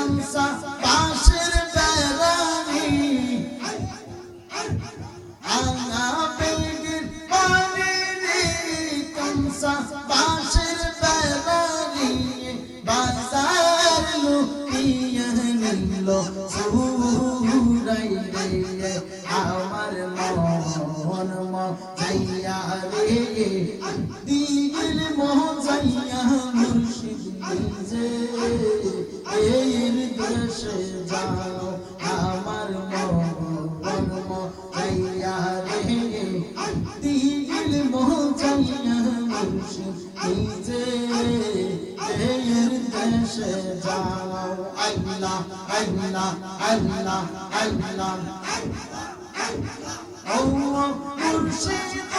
江山。Solutions.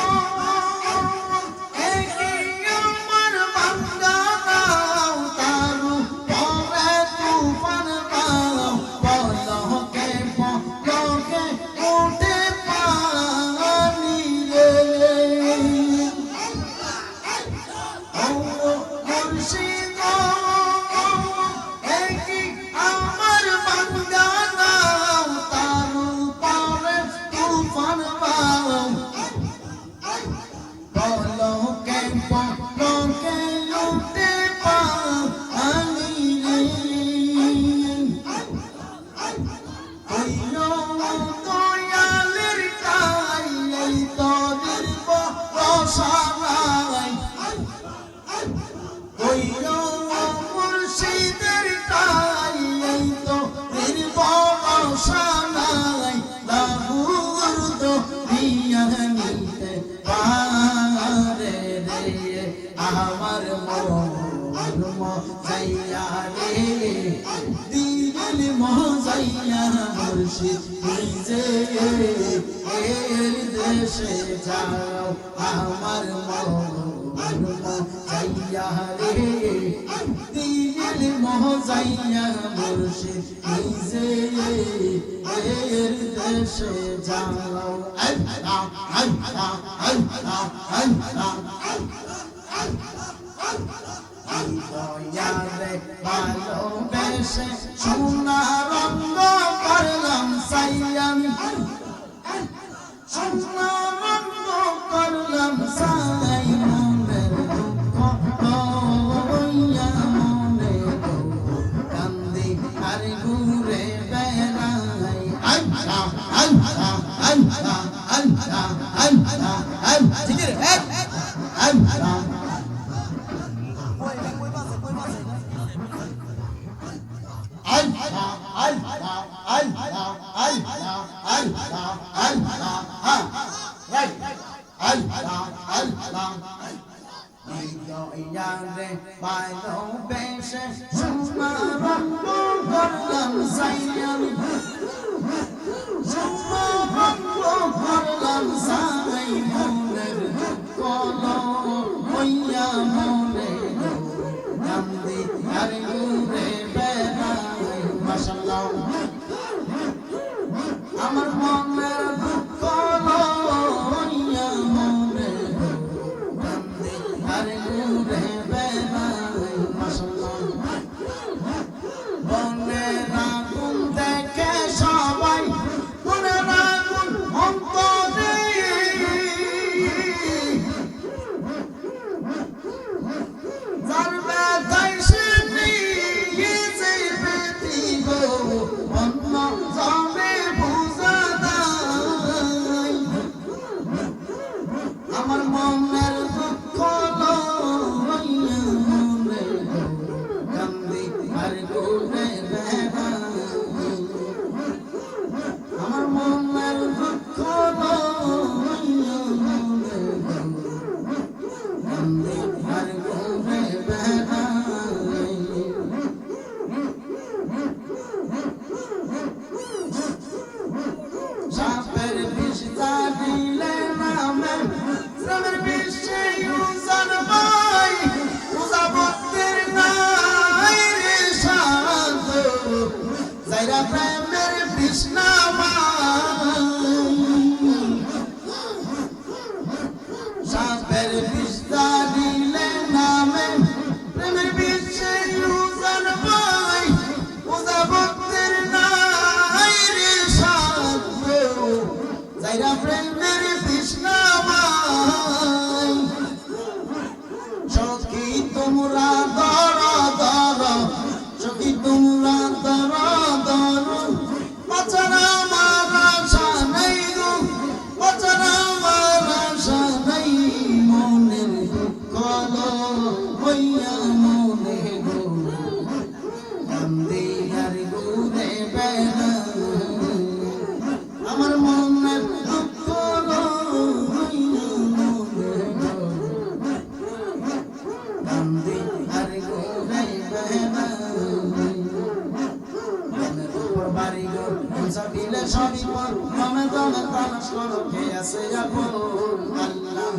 যাও, আমার মরমা যাইয়া রে। দিল মোহ যাইয়া মুর্শিদ নিজে এর দেশে যাও। আল্লাহ আল্লাহ আল্লাহ time. Aida friend. যখন আল্লাহ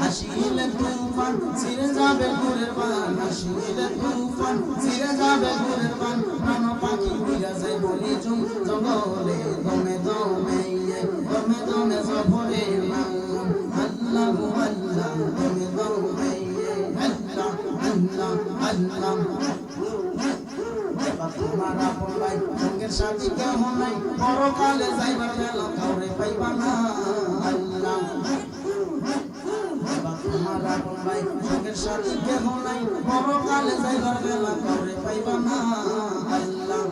হাসিলে তুফান, ছিড়ে যাবে গুরের বান। হাসিলে তুফান, ছিড়ে যাবে গুরের বান। প্রাণ পাখি বিরাজে বলি চুম জগলে দমে দমে ইয়ে, দমে দমে সফরে নাম আল্লাহ আল্লাহ, দমে দমে ইয়ে। আল্লাহ আল্লাহ আল্লাহ। তোমার আপন ভাই সঙ্গের সাথী কেহ নাই। পরকালে যাইবার বেলা কাউরে পাইবা না। আল্লাহ তোমার আপন ভাই সঙ্গের সাথী কেহ নাই। যাইবার বেলা কাউরে পাইবা না। আল্লাহ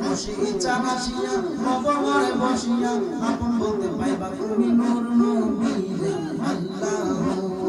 বসি চানাসিয়া কবরে বসিয়া, আপন বলতে পাইবা তুমি নূর নবী আল্লাহ।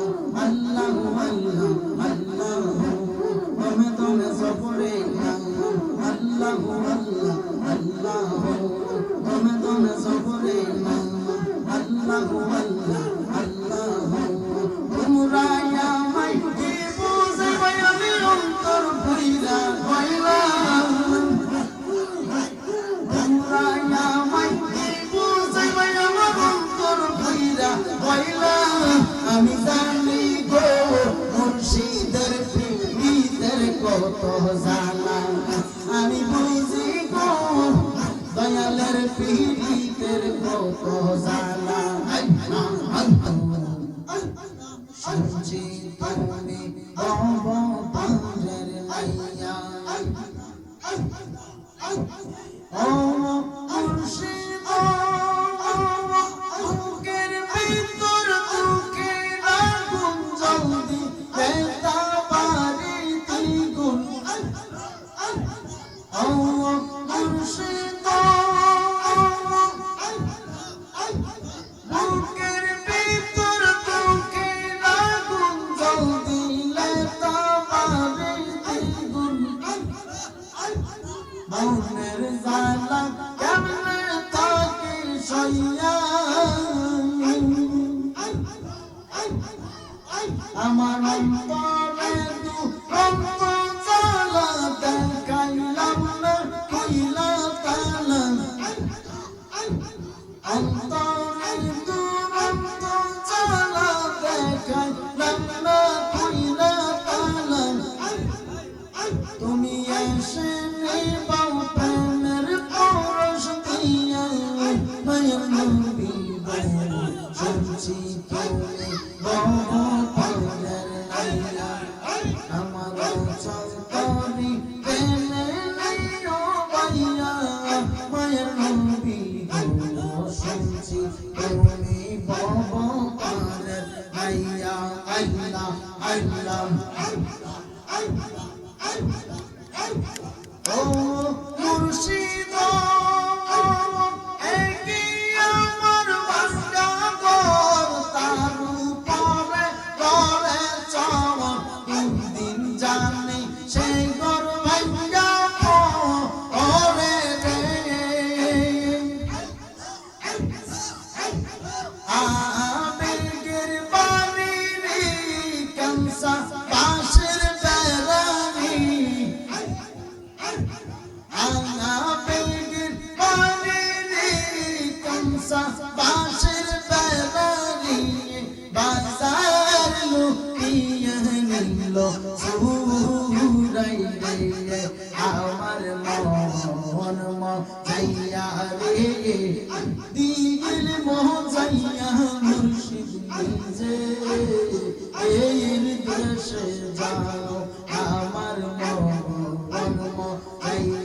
Oh,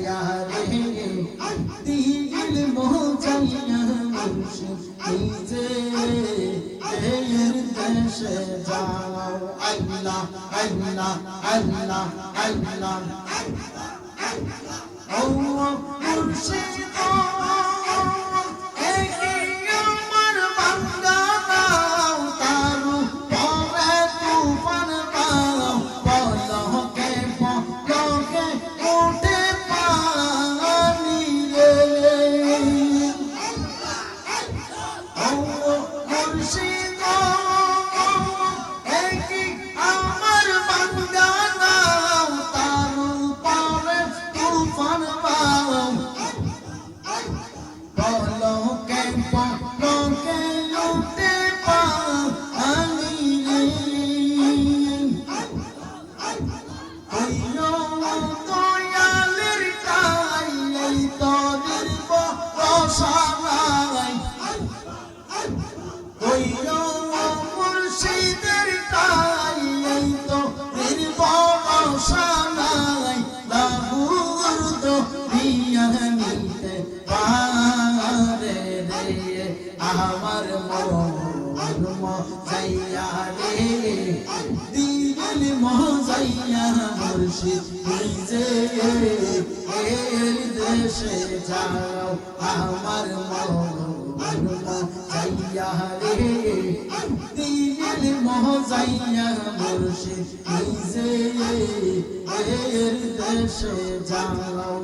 يا رحيم دي المهجنة مرشد الله الله الله الله الله الله مرشد নিজে এর দেশে যাও।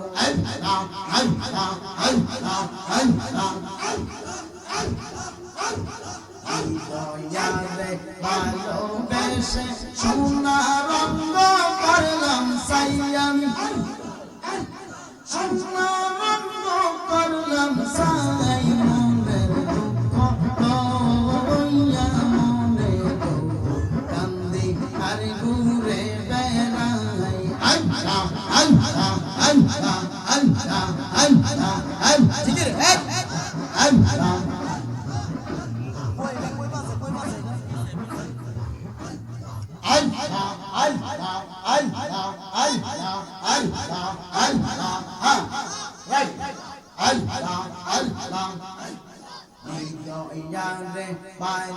আল্লাহ সাইয়ান। সোনা করলাম সাইয়ান। Bye.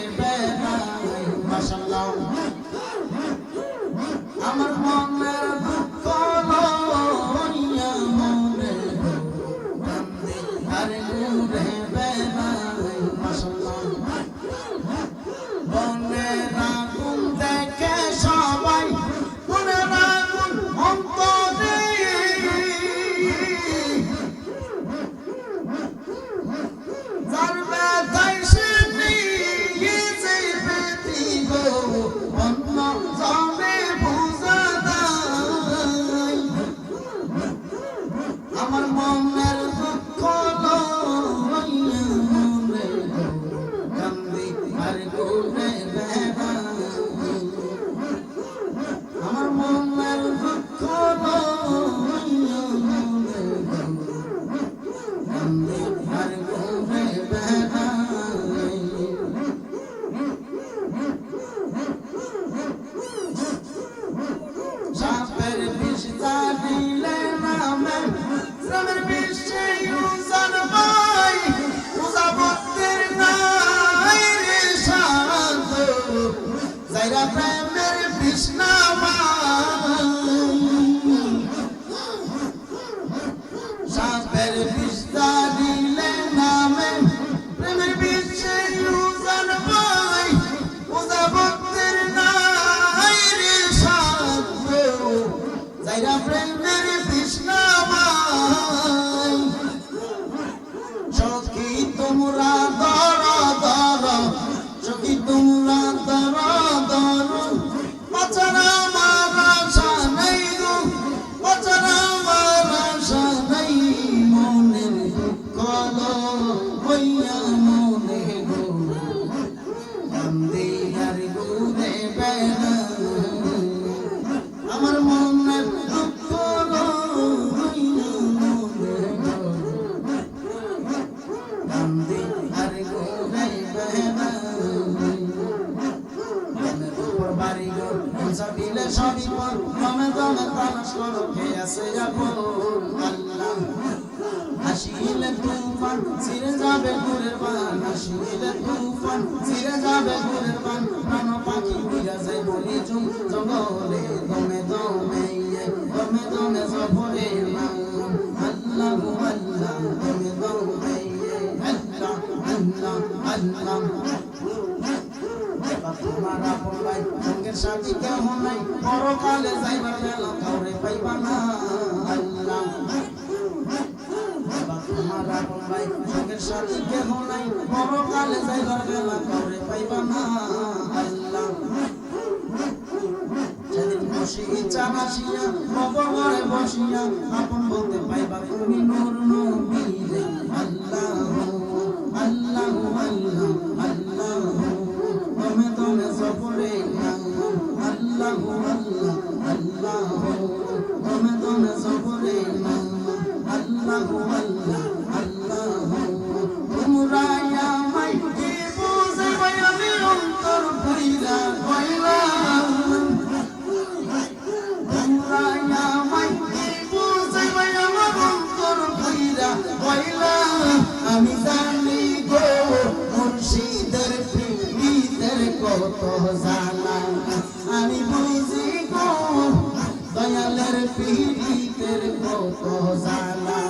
প্রেমের কৃষ্ণ মা সরফে আছে আপন আল্লাহ হাসিলে তুফান ছিড়ে যাবে ঘুরের পান হাসিলে তুফান ছিড়ে যাবে ঘুরের পান প্রাণ পাখি বিরাজে বলি জুম জগলে দমে দমে দমে দমে সফরে আল্লাহ আল্লাহ দমে দমে আল্লাহ আল্লাহ আল্লাহ তোমার আপন ভাই সঙ্গের সাথী কেমন নাই পরকালে যাইবার সঙ্গে কেহ নাই, পরকালে যাইবার বেলা কাউরে পাইবা না। আল্লাহ যেদিন বসি ইচ্ছা বাসিয়া আল্লাহ আল্লাহ আল্লাহ। পৃথিবীতে কত জালা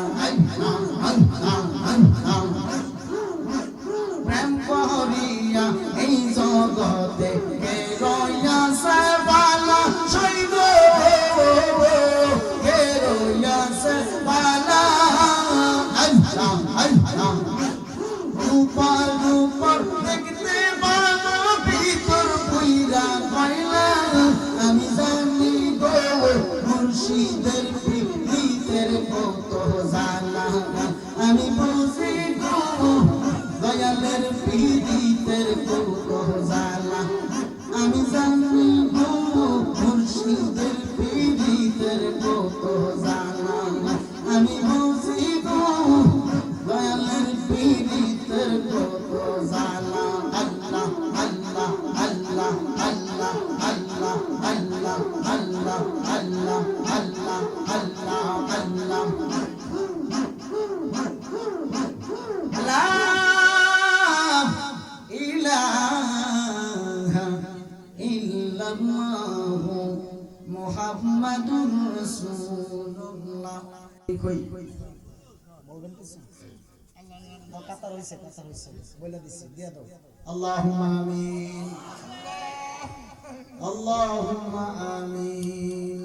কই? বলবেন কিছু কথা রইছে কথা রইছে বলে দিছি দিয়ে দাও আল্লাহুম্মা আমিন। আল্লাহুম্মা আমিন।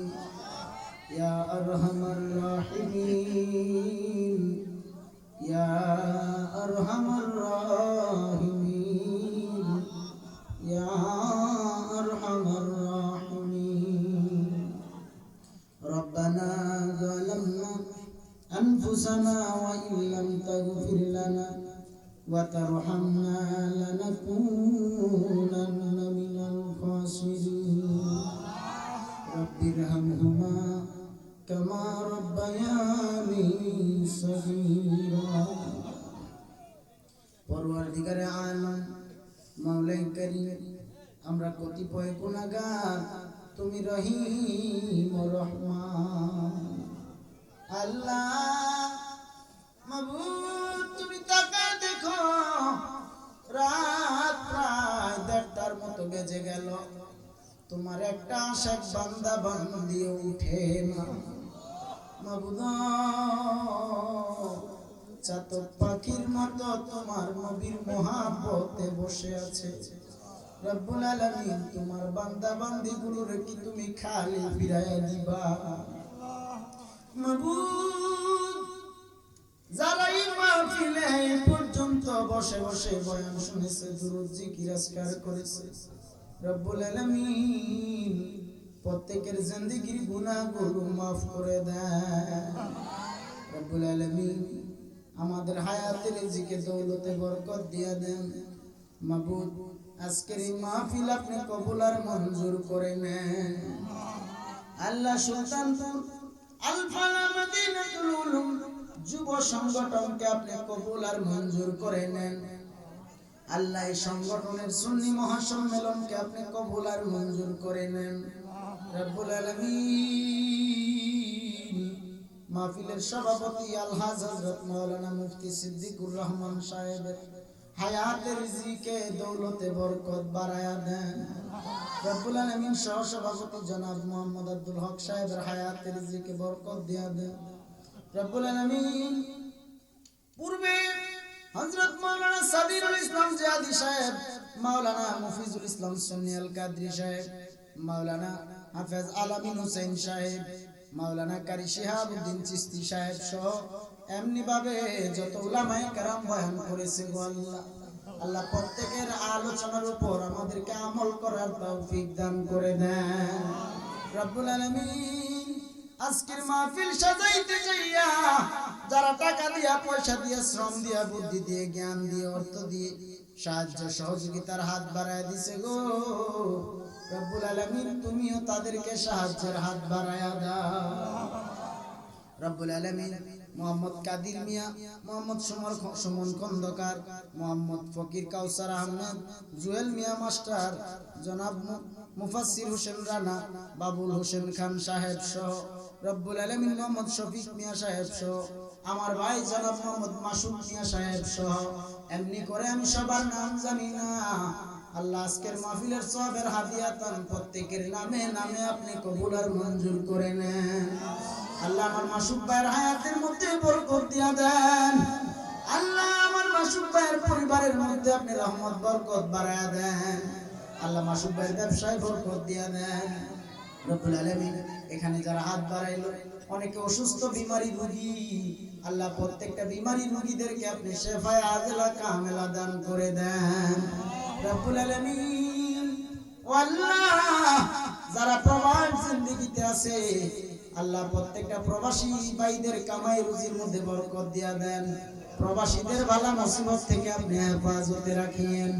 ইয়া আরহামার রাহিমিন। ইয়া আরহামার রাহিমিন। ارحم আশাক বান্দা বান্দিয়ে উঠে না। পাখির মতো তোমার নবীর মহাব্বতে বসে আছে। রব্বুল আলামিন, তোমার বান্দা বান্দি গুলোর কি তুমি খালি ফিরাইয়া দিবা? যারা পর্যন্ত বসে বসে বয়ান শুনেছে, দুরুদ, জিকির করেছে। রব্বুল আলামিন প্রত্যেকের জিন্দেগির গুনাহগুলো মাফ করে দেন। রব্বুল আলামিন আমাদের হায়াতের রিজিকে দৌলতে বরকত দিয়া দেন। মাবুদ, আজকের এই মাহফিল আপনি কবুল আর মঞ্জুর করে নেন। আল্লাহ সুলতানপুর, আলফালা মদিনাতুল উলুম যুব সংগঠনকে আপনি কবুল আর মঞ্জুর করে নেন। আল্লাহ এই সংগঠনের সুন্নি মহাসম্মেলনকে আপনি কবুল আর মঞ্জুর করে নেন। রব্বুল আলামিন মাহফিলের সভাপতি আলহাজ হযরত মাওলানা মুফতি সিদ্দিকুর রহমান সাহেবের হায়াতের রিজিকে দৌলতে বরকত বাড়ায়া দেন। রব্বুল আলামিন সহ সভাপতি জনাব মোহাম্মদ আব্দুল হক সাহেবের হায়াতের রিজিকে বরকত দিয়া দেন। রব্বুল আলামিন পূর্বে হযরত মাওলানা সাদিরুল ইসলাম জিয়াদি সাহেব মাওলানা মুফিজুল ইসলাম সুন্নি আল কাদরি সাহেব মাওলানা হাফেজ আলামিন হোসেন সাহেব মাওলানা কারি শিহাবউদ্দিন চিস্তি সাহেব সহ এমনি ভাবে যত উলামায়ে কেরাম বয়ান করেছে গো আল্লাহ। আল্লাহ প্রত্যেকের আলোচনার উপর আমাদেরকে আমল করার তৌফিক দান করে দেন। রব্বুল আলামিন, আজকের মাহফিল সাজাইতে যাইয়া যারা টাকা দিয়া, পয়সা দিয়া, শ্রম দিয়া, বুদ্ধি দিয়ে, জ্ঞান দিয়ে, অর্থ দিয়ে সাহায্য সহযোগিতার হাত বাড়ায় দিছে গো। রব্বুল আলামিন, তুমিও তাদেরকে সাহায্যের হাত বাড়ায়া দাও। রব্বুল আলামিন, মোহাম্মদ কাদির মিয়া, মোহাম্মদ সুমর সুমন খন্দকার, মোহাম্মদ ফকির কাউসার আহমেদ, জুয়েল মিয়া মাস্টার, জনাব মু- মুফাসসির হোসেন রানা, বাবুল হোসেন খান সাহেব সহ, রব্বুল আলামিন, মোহাম্মদ শফিক মিয়া সাহেব সহ আমার ভাই জনাব মোহাম্মদ মাসুদ মিয়া সাহেব সহ, এমনি করে আমি সবার নাম জানি না। আল্লাহ আজকের মাহফিলের সবের হাদিয়াতান প্রত্যেকের নামে নামে আপনি কবুল আর মঞ্জুর করে নেন। আল্লাহ আমার মাসুক ভাইয়ের হায়াতের মধ্যে বরকত দিয়া দেন। আল্লাহ আমার মাসুক ভাইয়ের পরিবারের মধ্যে আপনি রহমত, বরকত বাড়ায়া দেন। আল্লাহ মাসুক ভাইয়ের ব্যবসায় বরকত দিয়া দেন। রব্বুল আলামিন এখানে যারা হাত বাড়াইলো, অনেকে অসুস্থ, বিমারি রোগী। আল্লাহ, প্রত্যেকটা বিমারি রোগীদেরকে আপনি শেফায় আজলা কামেলা দান করে দেন। রব্বুল আলামিন, আল্লাহ, যারা প্রবাস জিন্দেগিতে আছে, আল্লাহ প্রত্যেকটা প্রবাসী ভাইদের কামাই রুজির মধ্যে বরকত দিয়া দেন। প্রবাসীদের ভালো মুসিবত থেকে আপনি হেফাজতে রাখিয়েন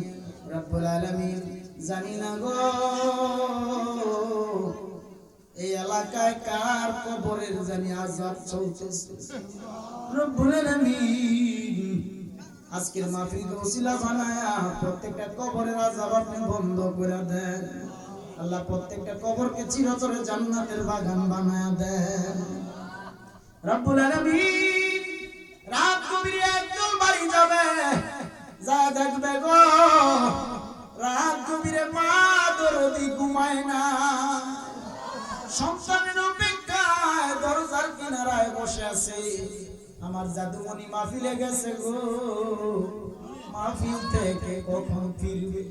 রব্বুল আলামিন, জানি না গো এই এলাকায় কার কবরের জানি আজাব চলতেছে? রব্বুল আলামিন, আজকের মাহফিল ওসিলা বানায়া প্রত্যেকটা কবরের আজাব আপনি বন্ধ করে দেন। আল্লাহ প্রত্যেকটা কবরকে চিরতরে জান্নাতের বাগান বানায়া দেন। রব্বুল আলামিন, রাত গভীরে একদল বাড়ি যাবে। যা দেখবে গো, রাত গভীরে মা দরদি ঘুমায় না। সন্তানের অপেক্ষায় দরজার কিনারায় বসে আছে। আমার জাদুমণি মাহফিলে গেছে গো। মাহফিল থেকে কখন ফিরবে?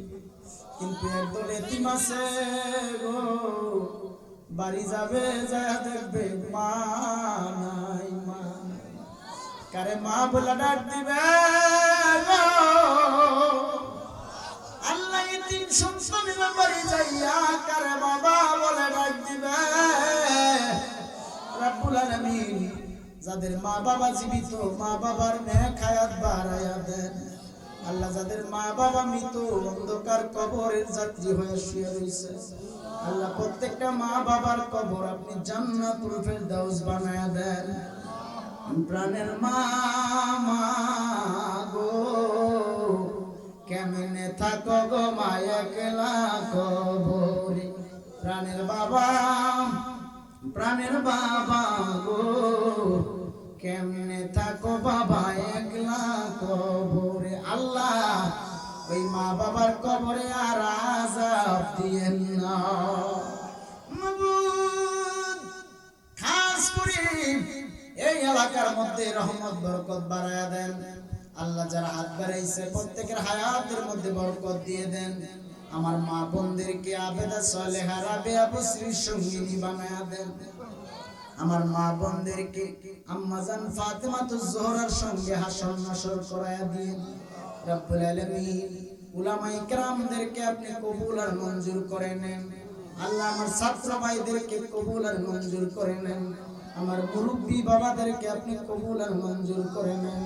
কিন্তু একদল এতিম আছে গো। বাড়ি যাবে যা দেখবে, মা কারে মা বলে ডাক দিবে। আল্লাহ তিন সন্তানের বাড়ি যাইয়া কারে বাবা যাদের মা বাবা জীবিত, মা বাবার নেক হায়াত বাড়ায়া দেন। আল্লাহ যাদের মা বাবা মৃত, অন্ধকার কবরের যাত্রী হয়ে শুয়ে রয়েছে আল্লাহ প্রত্যেকটা মা বাবার কবর আপনি জান্নাতুল ফেরদাউস বানায়া দেন। প্রাণের মা মা গো, কেমনে থাকো গো মায়া কেলা কবরে? প্রাণের বাবা প্রাণের বাবা গো, কেমনে থাকো বাবা একলা কবরে? আল্লাহ, ওই মা বাবার কবরে আর আজাব দিয়েন না খাস করে এই এলাকার মধ্যে রহমত, বরকত বাড়ায়া দেন। আল্লাহ যারা হাত বাড়াইছে, প্রত্যেকের হায়াতের মধ্যে বরকত দিয়ে দেন। আমার মা বোনদেরকে আবেদা সলেহা রাবেয়া বসরির সঙ্গিনী বানায়া দেন। আমার মা বোনদেরকে আম্মাজান ফাতেমা তো জোহরার সঙ্গে হাসর নাসর করায়া দিন রব্বুল আলামিন উলামায়ে কেরামদেরকে আপনি কবুল আর মঞ্জুর করে নেন। আল্লাহ আমার ছাত্র ভাইদেরকে কবুল আর মঞ্জুর করে নেন। আমার মুরব্বী বাবাদেরকে আপনি কবুল আর মঞ্জুর করে নেন।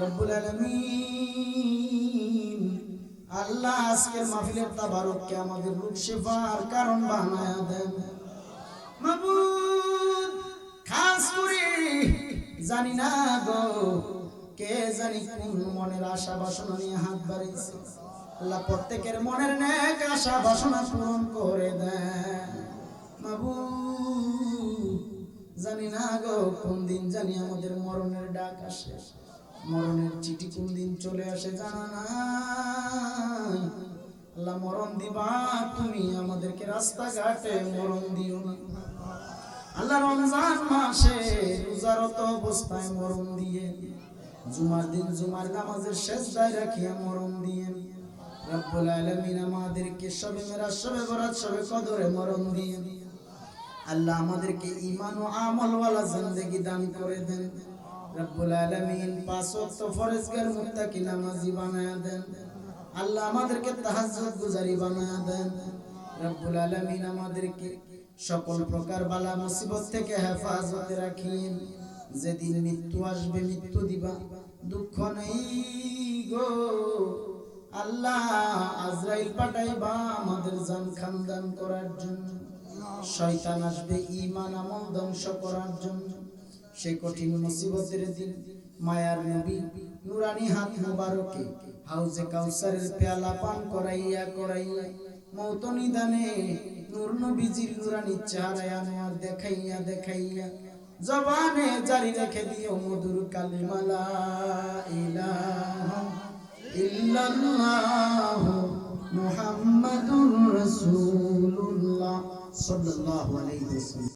রব্বুল আলামিন আল্লাহ আজকের মাহফিলের তাবারককে আমাদের রূপ শেফার কারণ বানায়া দেন। মাবুদ খাস করে জানি না গো, কে জানি কোন মনের আশা বাসনা নিয়ে হাত বাড়িয়েছে। আল্লাহ প্রত্যেকের মনের নেক আশা বাসনা পূরণ করে দেন। মাবুদ জানি না গো কোন দিন জানি আমাদের মরণের ডাক আসে। মরণের চিঠি কোন দিন চলে আসে জানা আল্লাহ, মরণ দিবা, তুমি আমাদেরকে রাস্তাঘাটে মরণ দিও না। আল্লাহ, রমজান মাসে রোজারত অবস্থায় মরণ দিয়ে, জুমার দিন জুমার নামাজের শেষ দায় রাখিয়া মরণ দিয়ে, রব্বুল আলামিন আমাদেরকে সবে মেরা সবে বরাত, সবে কদরে মরণ দিয়ে, আল্লাহ আমাদেরকে ঈমান ও আমলওয়ালা জিন্দেগি দান করে দেন। রব্বুল আলামিন পাঁচ ওয়াক্ত ফরজগার মুত্তাকি নামাজি বানায়া দেন। আল্লাহ আমাদেরকে তাহাজ্জুদ গুজারি বানায়া দেন। রব্বুল আলামিন আমাদেরকে সকল প্রকার বালা মুসিবত থেকে হেফাজতে রাখিন। যেদিন মৃত্যু আসবে, মৃত্যু দিবা। দুঃখ নেই গো। আল্লাহ আজরাইল পাঠাইবা আমাদের জান খানদান করার জন্য। শয়তান আসবে, ঈমান আমল ধ্বংস করার জন্য। সেই কঠিন মুসিবতের দিন মায়ার নবী নুরানি হাত মুবারকে হাউজে কাউসারের পেয়ালা পান করাইয়া করাইয়া মৌত নিদানে নূর নবীজির নুরানি চেহারায় আনোয়ার দেখাইয়া দেখাইয়া জবানে জারি রেখে দিও মধুর কালিমালা ইলাহা ইল্লাল্লাহু মুহাম্মাদুর রাসূলুল্লাহ সাল্লাল্লাহু আলাইহি ওয়াসাল্লাম।